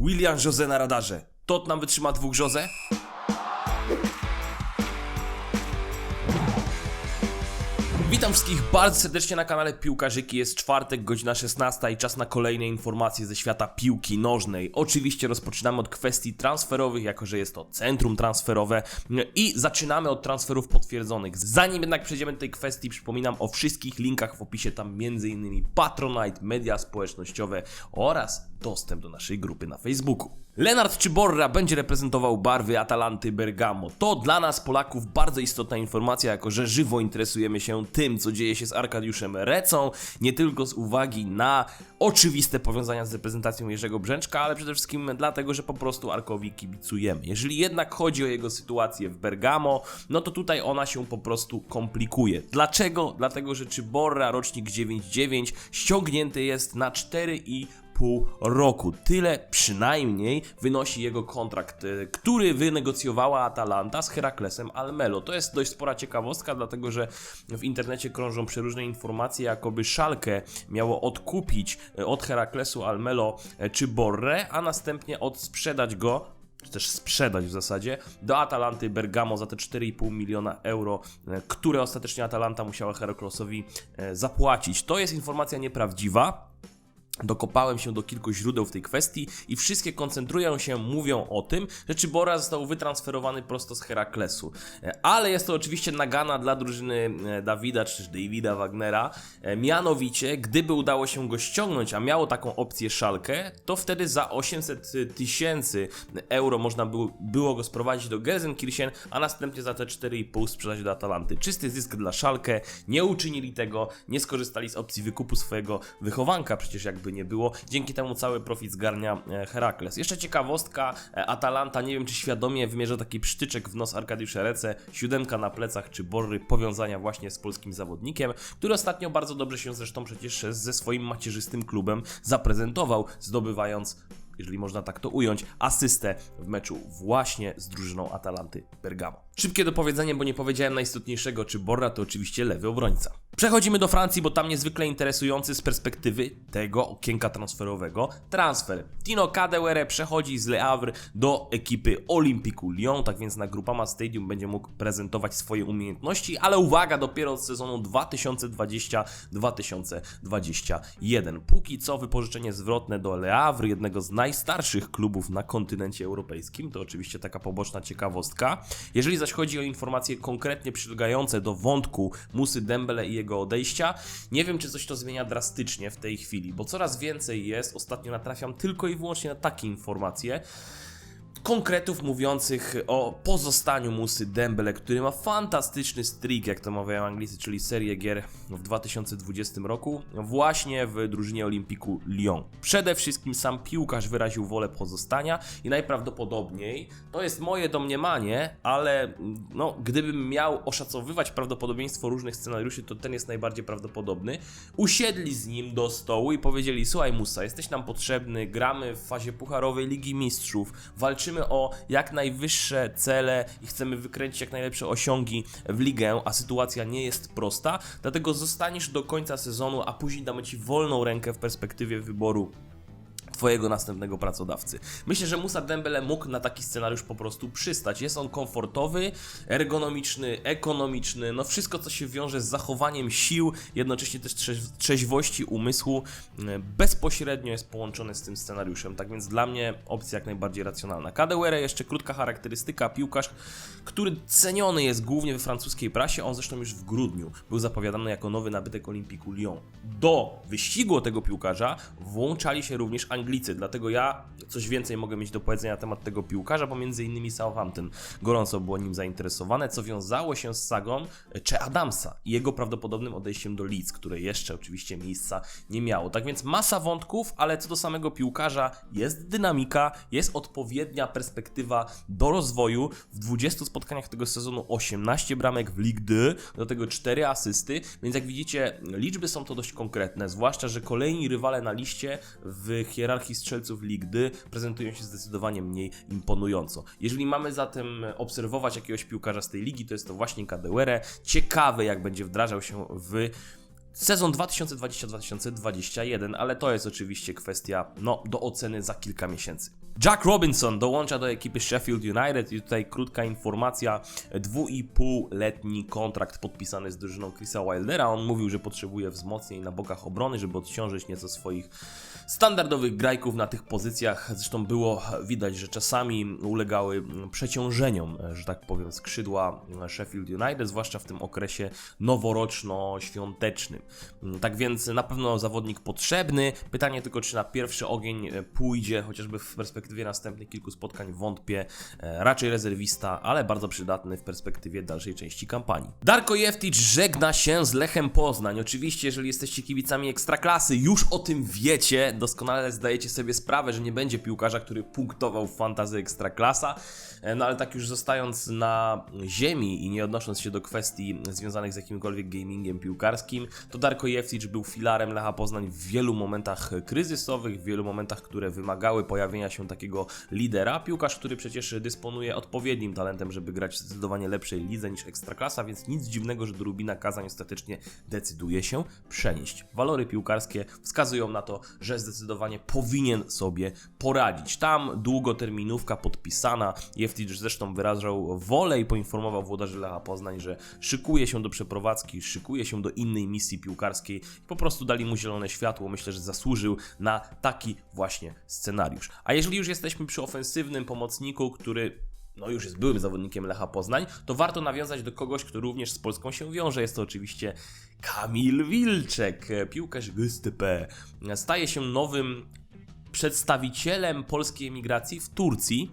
William Jose na radarze. Tottenham wytrzyma dwóch Jose? Witam wszystkich bardzo serdecznie na kanale Piłkarzyki. Jest czwartek, godzina 16 i czas na kolejne informacje ze świata piłki nożnej. Oczywiście rozpoczynamy od kwestii transferowych, jako że jest to centrum transferowe i zaczynamy od transferów potwierdzonych. Zanim jednak przejdziemy do tej kwestii, przypominam o wszystkich linkach w opisie, tam m.in. Patronite, media społecznościowe oraz dostęp do naszej grupy na Facebooku. Lenart Czyborra będzie reprezentował barwy Atalanty Bergamo. To dla nas, Polaków, bardzo istotna informacja, jako że żywo interesujemy się tym, co dzieje się z Arkadiuszem Recą, nie tylko z uwagi na oczywiste powiązania z reprezentacją Jerzego Brzęczka, ale przede wszystkim dlatego, że po prostu Arkowi kibicujemy. Jeżeli jednak chodzi o jego sytuację w Bergamo, no to tutaj ona się po prostu komplikuje. Dlaczego? Dlatego, że Czyborra, rocznik 9-9, ściągnięty jest na 4 i pół roku. Tyle przynajmniej wynosi jego kontrakt, e, który wynegocjowała Atalanta z Heraklesem Almelo. To jest dość spora ciekawostka, dlatego że w internecie krążą przeróżne informacje, jakoby Szalkę miało odkupić e, od Heraklesu Almelo e, czy Borre, a następnie odsprzedać go czy też sprzedać w zasadzie, do Atalanty Bergamo za te 4,5 miliona euro, które ostatecznie Atalanta musiała Heraklesowi e, zapłacić. To jest informacja nieprawdziwa. Dokopałem się do kilku źródeł w tej kwestii i wszystkie koncentrują się, mówią o tym, że Czybora został wytransferowany prosto z Heraklesu. E, Ale jest to oczywiście nagana dla drużyny e, Dawida czy Davida Wagnera. E, Mianowicie, gdyby udało się go ściągnąć, a miało taką opcję szalkę, to wtedy za 800 tysięcy euro można było, było go sprowadzić do Gelsenkirchen, a następnie za te 4,5 sprzedać do Atalanty. Czysty zysk dla szalkę, nie uczynili tego, nie skorzystali z opcji wykupu swojego wychowanka, przecież jakby nie było. Dzięki temu cały profit zgarnia e, Herakles. Jeszcze ciekawostka, e, Atalanta, nie wiem czy świadomie wymierza taki psztyczek w nos Arkadiusza Rece, siódemka na plecach czy borry powiązania właśnie z polskim zawodnikiem, który ostatnio bardzo dobrze się zresztą przecież ze swoim macierzystym klubem zaprezentował, zdobywając jeżeli można tak to ująć, asystę w meczu właśnie z drużyną Atalanty Bergamo. Szybkie dopowiedzenie, bo nie powiedziałem najistotniejszego, czy Borra to oczywiście lewy obrońca. Przechodzimy do Francji, bo tam niezwykle interesujący z perspektywy tego okienka transferowego transfer. Tino Kadewere przechodzi z Le Havre do ekipy Olympiku Lyon, tak więc na Groupama Stadium będzie mógł prezentować swoje umiejętności, ale uwaga, dopiero od sezonu 2020-2021. Póki co wypożyczenie zwrotne do Le Havre, jednego z najstarszych klubów na kontynencie europejskim, to oczywiście taka poboczna ciekawostka. Jeżeli zaś chodzi o informacje konkretnie przylegające do wątku Musy Dembele i jego odejścia, nie wiem czy coś to zmienia drastycznie w tej chwili, bo coraz więcej jest, ostatnio natrafiam tylko i wyłącznie na takie informacje, konkretów mówiących o pozostaniu Musy Dembele, który ma fantastyczny streak, jak to mawiają Anglicy, czyli serię gier w 2020 roku, właśnie w drużynie Olimpiku Lyon. Przede wszystkim sam piłkarz wyraził wolę pozostania i najprawdopodobniej, to jest moje domniemanie, ale no, gdybym miał oszacowywać prawdopodobieństwo różnych scenariuszy, to ten jest najbardziej prawdopodobny. Usiedli z nim do stołu i powiedzieli: Słuchaj, Musa, jesteś nam potrzebny, gramy w fazie pucharowej Ligi Mistrzów, walczymy o jak najwyższe cele i chcemy wykręcić jak najlepsze osiągi w ligę, a sytuacja nie jest prosta, dlatego zostaniesz do końca sezonu, a później damy Ci wolną rękę w perspektywie wyboru Twojego następnego pracodawcy. Myślę, że Musa Dembele mógł na taki scenariusz po prostu przystać. Jest on komfortowy, ergonomiczny, ekonomiczny, no wszystko co się wiąże z zachowaniem sił, jednocześnie też trzeź- trzeźwości umysłu, e, bezpośrednio jest połączone z tym scenariuszem. Tak więc dla mnie opcja jak najbardziej racjonalna. Kadewere jeszcze krótka charakterystyka, piłkarz, który ceniony jest głównie we francuskiej prasie, on zresztą już w grudniu był zapowiadany jako nowy nabytek Olimpiku Lyon. Do wyścigu tego piłkarza włączali się również Anglicy, dlatego ja coś więcej mogę mieć do powiedzenia na temat tego piłkarza, bo między innymi Southampton gorąco było nim zainteresowane, co wiązało się z sagą Cze Adamsa i jego prawdopodobnym odejściem do Leeds, które jeszcze oczywiście miejsca nie miało. Tak więc masa wątków, ale co do samego piłkarza jest dynamika, jest odpowiednia perspektywa do rozwoju. W 20 spotkaniach tego sezonu 18 bramek w Ligue 2, do tego 4 asysty, więc jak widzicie liczby są to dość konkretne, zwłaszcza, że kolejni rywale na liście w hierarchii strzelców Ligue 2 prezentują się zdecydowanie mniej imponująco. Jeżeli mamy zatem obserwować jakiegoś piłkarza z tej ligi, to jest to właśnie Kadewere. Ciekawe jak będzie wdrażał się w sezon 2020-2021, ale to jest oczywiście kwestia no, do oceny za kilka miesięcy. Jack Robinson dołącza do ekipy Sheffield United i tutaj krótka informacja, dwuipółletni kontrakt podpisany z drużyną Chrisa Wildera. On mówił, że potrzebuje wzmocnień na bokach obrony, żeby odciążyć nieco swoich standardowych grajków na tych pozycjach. Zresztą było widać, że czasami ulegały przeciążeniom, że tak powiem, skrzydła Sheffield United, zwłaszcza w tym okresie noworoczno-świątecznym. Tak więc na pewno zawodnik potrzebny. Pytanie tylko, czy na pierwszy ogień pójdzie, chociażby w perspektywie następnych kilku spotkań wątpię. E, Raczej rezerwista, ale bardzo przydatny w perspektywie dalszej części kampanii. Darko Jeftic żegna się z Lechem Poznań. Oczywiście, jeżeli jesteście kibicami Ekstraklasy, już o tym wiecie. Doskonale zdajecie sobie sprawę, że nie będzie piłkarza, który punktował w fantazy Ekstraklasa. E, No ale tak już zostając na ziemi i nie odnosząc się do kwestii związanych z jakimkolwiek gamingiem piłkarskim, to Darko Jeftic był filarem Lecha Poznań w wielu momentach kryzysowych, w wielu momentach, które wymagały pojawienia się takiego lidera. Piłkarz, który przecież dysponuje odpowiednim talentem, żeby grać w zdecydowanie lepszej lidze niż Ekstraklasa, więc nic dziwnego, że do Rubina Kazań ostatecznie decyduje się przenieść. Walory piłkarskie wskazują na to, że zdecydowanie powinien sobie poradzić. Tam długoterminówka podpisana. Jeftic zresztą wyrażał wolę i poinformował włodarzy Lecha Poznań, że szykuje się do przeprowadzki, szykuje się do innej misji piłkarskiej i po prostu dali mu zielone światło. Myślę, że zasłużył na taki właśnie scenariusz. A jeżeli już jesteśmy przy ofensywnym pomocniku, który no już jest byłym zawodnikiem Lecha Poznań, to warto nawiązać do kogoś, kto również z Polską się wiąże. Jest to oczywiście Kamil Wilczek, piłkarz GSTP. Staje się nowym przedstawicielem polskiej emigracji w Turcji.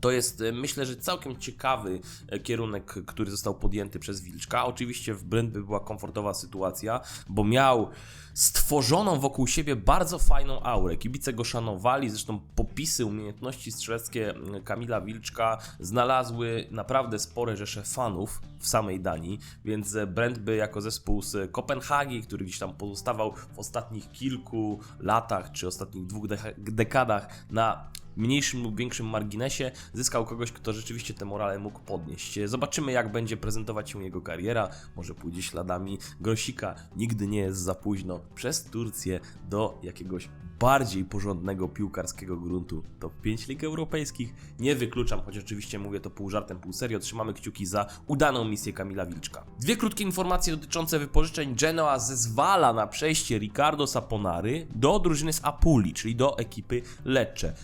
To jest, e, myślę, że całkiem ciekawy e, kierunek, który został podjęty przez Wilczka. Oczywiście w Brentby była komfortowa sytuacja, bo miał stworzoną wokół siebie bardzo fajną aurę. Kibice go szanowali, zresztą popisy, umiejętności strzeleckie e, Kamila Wilczka znalazły naprawdę spore rzesze fanów w samej Danii, więc Brentby jako zespół z Kopenhagi, który gdzieś tam pozostawał w ostatnich kilku latach, czy ostatnich dwóch dekadach na mniejszym lub większym marginesie, zyskał kogoś, kto rzeczywiście te morale mógł podnieść. Zobaczymy, jak będzie prezentować się jego kariera. Może pójdzie śladami Grosika. Nigdy nie jest za późno przez Turcję do jakiegoś bardziej porządnego piłkarskiego gruntu. Top 5 lig europejskich nie wykluczam, choć oczywiście mówię to pół żartem, pół serio. Trzymamy kciuki za udaną misję Kamila Wilczka. Dwie krótkie informacje dotyczące wypożyczeń. Genoa zezwala na przejście Ricardo Saponary do drużyny z Apuli, czyli do ekipy Lecce.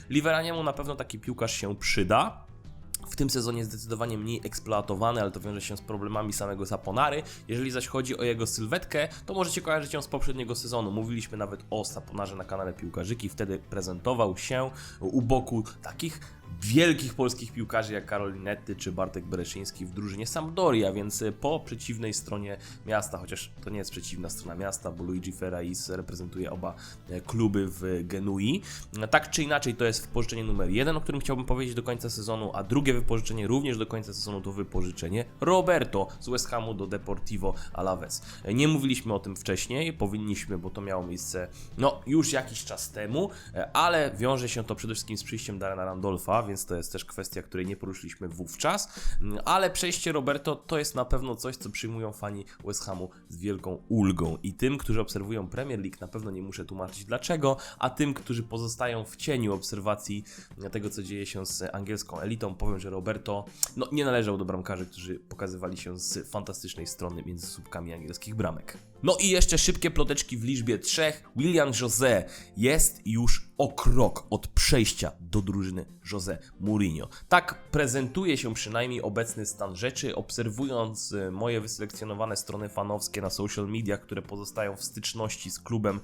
Liveraniemu na pewno taki piłkarz się przyda. W tym sezonie zdecydowanie mniej eksploatowany, ale to wiąże się z problemami samego Saponary. Jeżeli zaś chodzi o jego sylwetkę, to możecie kojarzyć ją z poprzedniego sezonu. Mówiliśmy nawet o Saponarze na kanale Piłkarzyki. Wtedy prezentował się u boku takich wielkich polskich piłkarzy jak Karol Linetty czy Bartek Bereszyński w drużynie Sampdoria, więc po przeciwnej stronie miasta, chociaż to nie jest przeciwna strona miasta, bo Luigi Ferrais reprezentuje oba e, kluby w Genui. Tak czy inaczej to jest wypożyczenie numer jeden, o którym chciałbym powiedzieć do końca sezonu, a drugie wypożyczenie również do końca sezonu to wypożyczenie Roberto z West Hamu do Deportivo Alaves. E, Nie mówiliśmy o tym wcześniej, powinniśmy, bo to miało miejsce no już jakiś czas temu, e, ale wiąże się to przede wszystkim z przyjściem Darena Randolfa, więc to jest też kwestia, której nie poruszyliśmy wówczas, Mm, ale przejście Roberto to jest na pewno coś, co przyjmują fani West Hamu z wielką ulgą i tym, którzy obserwują Premier League na pewno nie muszę tłumaczyć dlaczego, a tym, którzy pozostają w cieniu obserwacji tego, co dzieje się z angielską elitą, powiem, że Roberto no, nie należał do bramkarzy, którzy pokazywali się z fantastycznej strony między słupkami angielskich bramek. No i jeszcze szybkie ploteczki w liczbie trzech. William José jest już o krok od przejścia do drużyny José Mourinho. Tak prezentuje się przynajmniej obecny stan rzeczy, obserwując y, moje wyselekcjonowane strony fanowskie na social mediach, które pozostają w styczności z klubem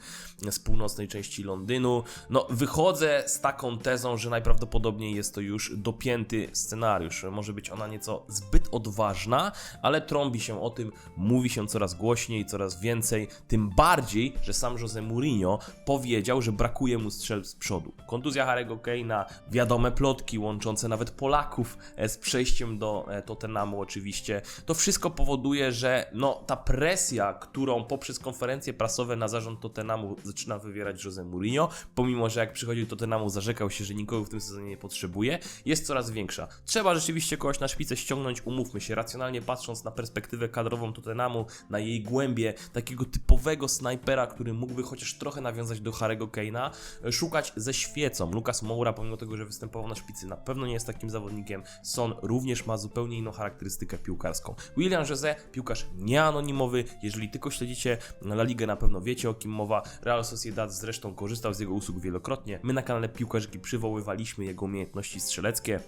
z północnej części Londynu. No, wychodzę z taką tezą, że najprawdopodobniej jest to już dopięty scenariusz. Może być ona nieco zbyt odważna, ale trąbi się o tym, mówi się coraz głośniej, coraz więcej. Tym bardziej, że sam Jose Mourinho powiedział, że brakuje mu wyszedł z przodu. Kontuzja Harry'ego Kane'a, wiadome plotki łączące nawet Polaków e, z przejściem do e, Tottenhamu oczywiście. To wszystko powoduje, że no, ta presja, którą poprzez konferencje prasowe na zarząd Tottenhamu zaczyna wywierać Jose Mourinho, pomimo, że jak przychodził do Tottenhamu zarzekał się, że nikogo w tym sezonie nie potrzebuje, jest coraz większa. Trzeba rzeczywiście kogoś na szpicę ściągnąć, umówmy się, racjonalnie patrząc na perspektywę kadrową Tottenhamu, na jej głębie, takiego typowego snajpera, który mógłby chociaż trochę nawiązać do Harry'ego Kane'a, e, szukać ze świecą. Lukas Moura, pomimo tego, że występował na szpicy, na pewno nie jest takim zawodnikiem. Son również ma zupełnie inną charakterystykę piłkarską. William Jose, piłkarz nieanonimowy, jeżeli tylko śledzicie La Ligę, na pewno wiecie o kim mowa. Real Sociedad zresztą korzystał z jego usług wielokrotnie. My na kanale Piłkarzyki przywoływaliśmy jego umiejętności strzeleckie.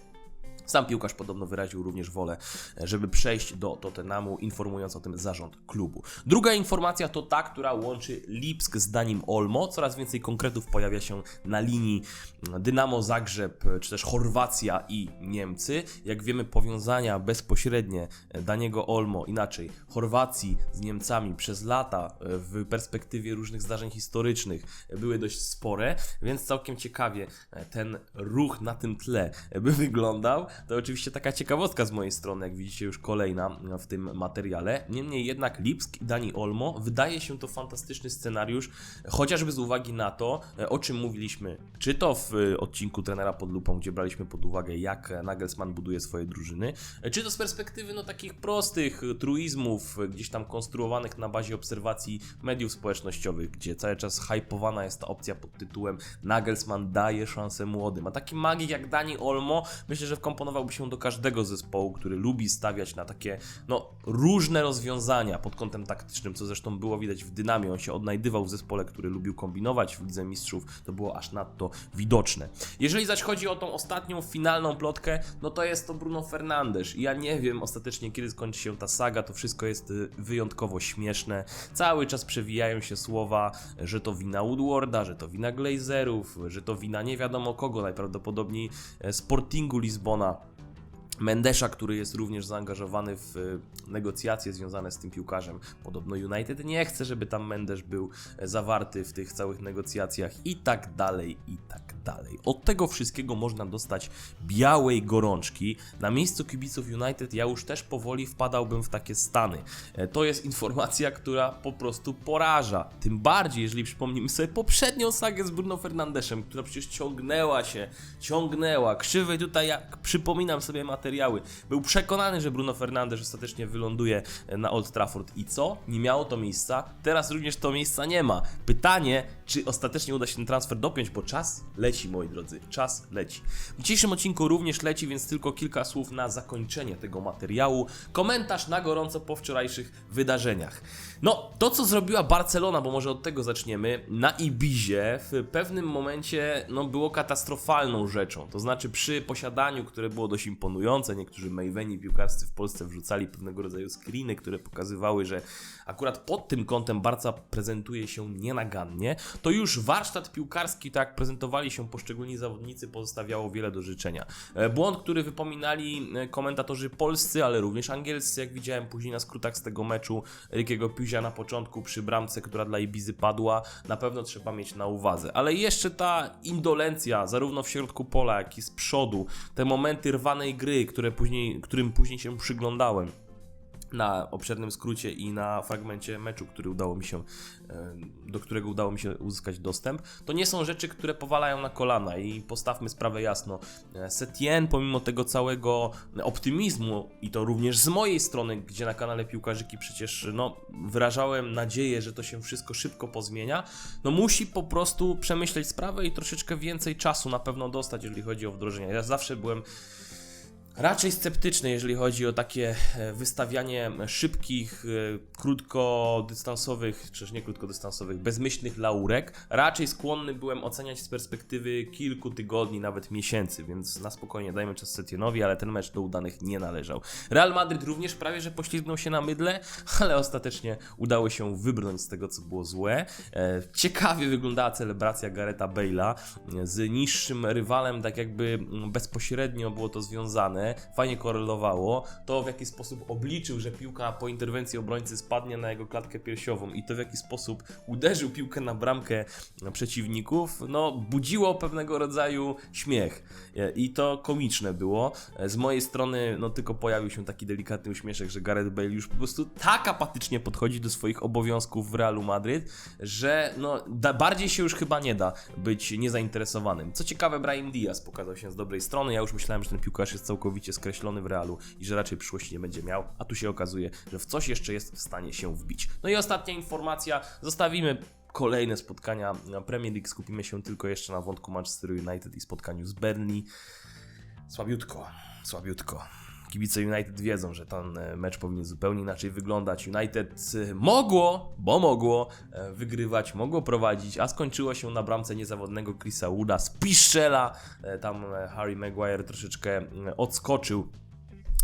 Sam piłkarz podobno wyraził również wolę, żeby przejść do Tottenhamu, informując o tym zarząd klubu. Druga informacja to ta, która łączy Lipsk z Danim Olmo. Coraz więcej konkretów pojawia się na linii Dynamo Zagrzeb, czy też Chorwacja i Niemcy. Jak wiemy, powiązania bezpośrednie Daniego Olmo, inaczej Chorwacji z Niemcami przez lata w perspektywie różnych zdarzeń historycznych były dość spore, więc całkiem ciekawie ten ruch na tym tle by wyglądał. To oczywiście taka ciekawostka z mojej strony, jak widzicie już kolejna w tym materiale. Niemniej jednak Lipsk i Dani Olmo wydaje się to fantastyczny scenariusz, chociażby z uwagi na to, o czym mówiliśmy, czy to w odcinku trenera pod lupą, gdzie braliśmy pod uwagę, jak Nagelsmann buduje swoje drużyny, czy to z perspektywy no, takich prostych truizmów, gdzieś tam konstruowanych na bazie obserwacji mediów społecznościowych, gdzie cały czas hypowana jest ta opcja pod tytułem Nagelsmann daje szansę młodym. A taki magik jak Dani Olmo, myślę, że wkomponowałby się do każdego zespołu, który lubi stawiać na takie no, różne rozwiązania pod kątem taktycznym, co zresztą było widać w Dynamie. On się odnajdywał w zespole, który lubił kombinować w Lidze Mistrzów. To było aż nadto widoczne. Jeżeli zaś chodzi o tą ostatnią, finalną plotkę, no to jest to Bruno Fernandes. Ja nie wiem ostatecznie, kiedy skończy się ta saga. To wszystko jest y, wyjątkowo śmieszne. Cały czas przewijają się słowa, że to wina Woodwarda, że to wina Glazerów, że to wina nie wiadomo kogo, najprawdopodobniej e, Sportingu Lizbona. Mendesza, który jest również zaangażowany w y, negocjacje związane z tym piłkarzem. Podobno United nie chce, żeby tam Mendes był e, zawarty w tych całych negocjacjach i tak dalej, i tak dalej. Od tego wszystkiego można dostać białej gorączki. Na miejscu kibiców United ja już też powoli wpadałbym w takie stany. E, To jest informacja, która po prostu poraża. Tym bardziej, jeżeli przypomnimy sobie poprzednią sagę z Bruno Fernandeszem, która przecież ciągnęła się, ciągnęła. Krzywy tutaj, jak przypominam sobie materiały, był przekonany, że Bruno Fernandes ostatecznie wyląduje na Old Trafford i co? Nie miało to miejsca. Teraz również to miejsca nie ma. Pytanie, czy ostatecznie uda się ten transfer dopiąć, bo czas leci, moi drodzy. Czas leci. W dzisiejszym odcinku również leci, więc tylko kilka słów na zakończenie tego materiału. Komentarz na gorąco po wczorajszych wydarzeniach. No, to co zrobiła Barcelona, bo może od tego zaczniemy, na Ibizie w pewnym momencie no, było katastrofalną rzeczą. To znaczy przy posiadaniu, które było dość imponujące, niektórzy mejweni piłkarscy w Polsce wrzucali pewnego rodzaju screeny, które pokazywały, że akurat pod tym kątem Barca prezentuje się nienagannie, to już warsztat piłkarski, tak prezentowali się poszczególni zawodnicy, pozostawiało wiele do życzenia. E, Błąd, który wypominali e, komentatorzy polscy, ale również angielscy, jak widziałem później na skrótach z tego meczu Rikiego Puzia na początku przy bramce, która dla Ibizy padła, na pewno trzeba mieć na uwadze. Ale jeszcze ta indolencja, zarówno w środku pola, jak i z przodu, te momenty rwanej gry, które później, którym później się przyglądałem na obszernym skrócie i na fragmencie meczu, który udało mi się, e, do którego udało mi się uzyskać dostęp, to nie są rzeczy, które powalają na kolana i postawmy sprawę jasno. E, Setien, pomimo tego całego optymizmu i to również z mojej strony, gdzie na kanale Piłkarzyki przecież no, wyrażałem nadzieję, że to się wszystko szybko pozmienia, no musi po prostu przemyśleć sprawę i troszeczkę więcej czasu na pewno dostać, jeżeli chodzi o wdrożenie. Ja zawsze byłem raczej sceptyczny, jeżeli chodzi o takie e, wystawianie szybkich, e, krótkodystansowych, czy też nie krótkodystansowych, bezmyślnych laurek. Raczej skłonny byłem oceniać z perspektywy kilku tygodni, nawet miesięcy, więc na spokojnie dajmy czas Setienowi, ale ten mecz do udanych nie należał. Real Madryt również prawie, że poślizgnął się na mydle, ale ostatecznie udało się wybrnąć z tego, co było złe. E, Ciekawie wyglądała celebracja Gareta Bale'a z niższym rywalem, tak jakby mm, bezpośrednio było to związane. Poukładane, fajnie korelowało, to w jaki sposób obliczył, że piłka po interwencji obrońcy spadnie na jego klatkę piersiową i to w jaki sposób uderzył piłkę na bramkę przeciwników, no budziło pewnego rodzaju śmiech. E, I to komiczne było. E, Z mojej strony, no tylko pojawił się taki delikatny uśmieszek, że Gareth Bale już po prostu tak apatycznie podchodzi do swoich obowiązków w Realu Madryt, że no da, bardziej się już chyba nie da być niezainteresowanym. Co ciekawe, Brahim Diaz pokazał się z dobrej strony. Ja już myślałem, że ten piłkarz jest całkowicie skreślony w Realu i że raczej przyszłości nie będzie miał, a tu się okazuje, że w coś jeszcze jest w stanie się wbić. No i ostatnia informacja, zostawimy kolejne spotkania Premier League, skupimy się tylko jeszcze na wątku Manchester United i spotkaniu z Burnley. Słabiutko, słabiutko. Kibice United wiedzą, że ten e, mecz powinien zupełnie inaczej wyglądać. United e, mogło, bo mogło e, wygrywać, mogło prowadzić, a skończyło się na bramce niezawodnego Chrisa Wooda z Piszczela. Tam Harry Maguire troszeczkę odskoczył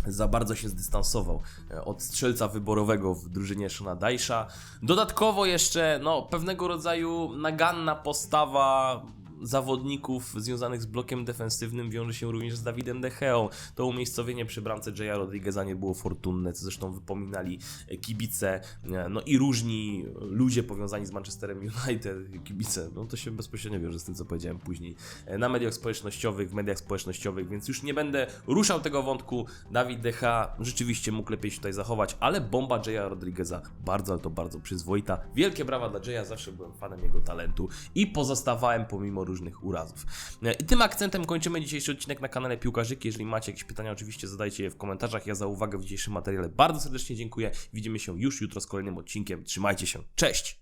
za bardzo się zdystansował od strzelca wyborowego w drużynie Shona Dajsza. Dodatkowo jeszcze no, pewnego rodzaju naganna postawa zawodników związanych z blokiem defensywnym wiąże się również z Dawidem De Gea. To umiejscowienie przy bramce Jaya Rodrigueza nie było fortunne, co zresztą wypominali kibice, no i różni ludzie powiązani z Manchesterem United, kibice, no to się bezpośrednio wiąże z tym, co powiedziałem później, na mediach społecznościowych, w mediach społecznościowych, więc już nie będę ruszał tego wątku. Dawid De Gea rzeczywiście mógł lepiej się tutaj zachować, ale bomba Jaya Rodrigueza bardzo, ale to bardzo przyzwoita. Wielkie brawa dla Jaya, zawsze byłem fanem jego talentu i pozostawałem pomimo różnych urazów. E, I tym akcentem kończymy dzisiejszy odcinek na kanale Piłkarzyki. Jeżeli macie jakieś pytania, oczywiście zadajcie je w komentarzach. Ja za uwagę w dzisiejszym materiale bardzo serdecznie dziękuję. Widzimy się już jutro z kolejnym odcinkiem. Trzymajcie się. Cześć!